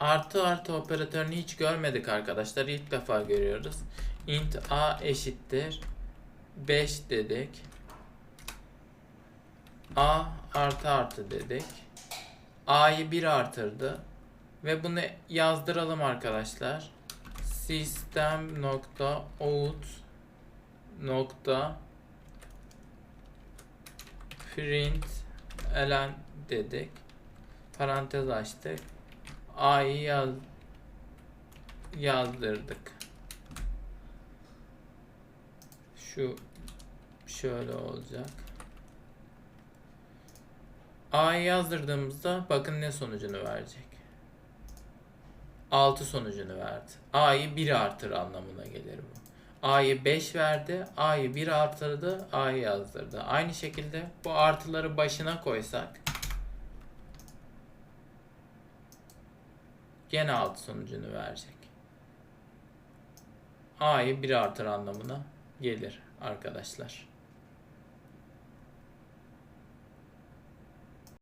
artı artı operatörünü hiç görmedik arkadaşlar. İlk defa görüyoruz. int a eşittir 5 dedik. a artı artı dedik. a'yı 1 artırdı. Ve bunu yazdıralım arkadaşlar. System nokta out nokta print elen dedik. Parantez açtık. A'yı yaz yazdırdık. Şu şöyle olacak. A'yı yazdırdığımızda bakın ne sonucunu verecek. 6 sonucunu verdi. A'yı 1 artır anlamına gelir bu. A'yı 5 verdi. A'yı 1 artırdı. A'yı yazdırdı. Aynı şekilde bu artıları başına koysak gene 6 sonucunu verecek. A'yı 1 artır anlamına gelir arkadaşlar.